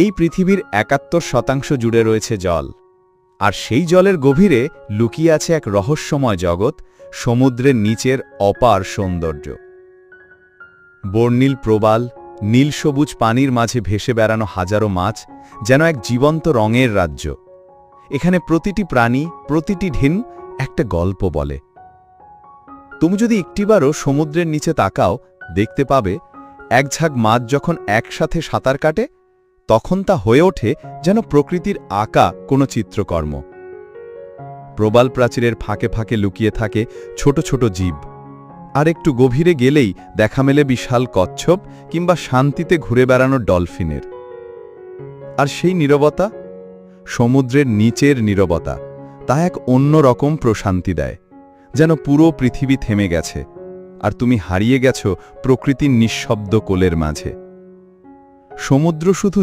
এই পৃথিবীর একাত্তর শতাংশ জুড়ে রয়েছে জল। আর সেই জলের গভীরে লুকিয়ে আছে এক রহস্যময় জগৎ, সমুদ্রের নিচের অপার সৌন্দর্য। বর্ণিল প্রবাল, নীল সবুজ পানির মাঝে ভেসে বেড়ানো হাজারো মাছ যেন এক জীবন্ত রঙের রাজ্য। এখানে প্রতিটি প্রাণী, প্রতিটি ঢিন একটা গল্প বলে। তুমি যদি একটিবারও সমুদ্রের নিচে তাকাও, দেখতে পাবে, এক ঝাঁক মাছ যখন একসাথে সাঁতার কাটে তখন তা হয়ে ওঠে যেন প্রকৃতির আঁকা কোনো চিত্রকর্ম। প্রবাল প্রাচীরের ফাঁকে ফাঁকে লুকিয়ে থাকে ছোট ছোট জীব। আর একটু গভীরে গেলেই দেখা মেলে বিশাল কচ্ছপ কিংবা শান্তিতে ঘুরে বেড়ানো ডলফিনের। আর সেই নীরবতা? সমুদ্রের নিচের নীরবতা। তা এক অন্য রকম প্রশান্তি দেয়, যেন পুরো পৃথিবী থেমে গেছে। আর তুমি হারিয়ে গেছ প্রকৃতির নিঃশব্দ কোলের মাঝে। সমুদ্র শুধু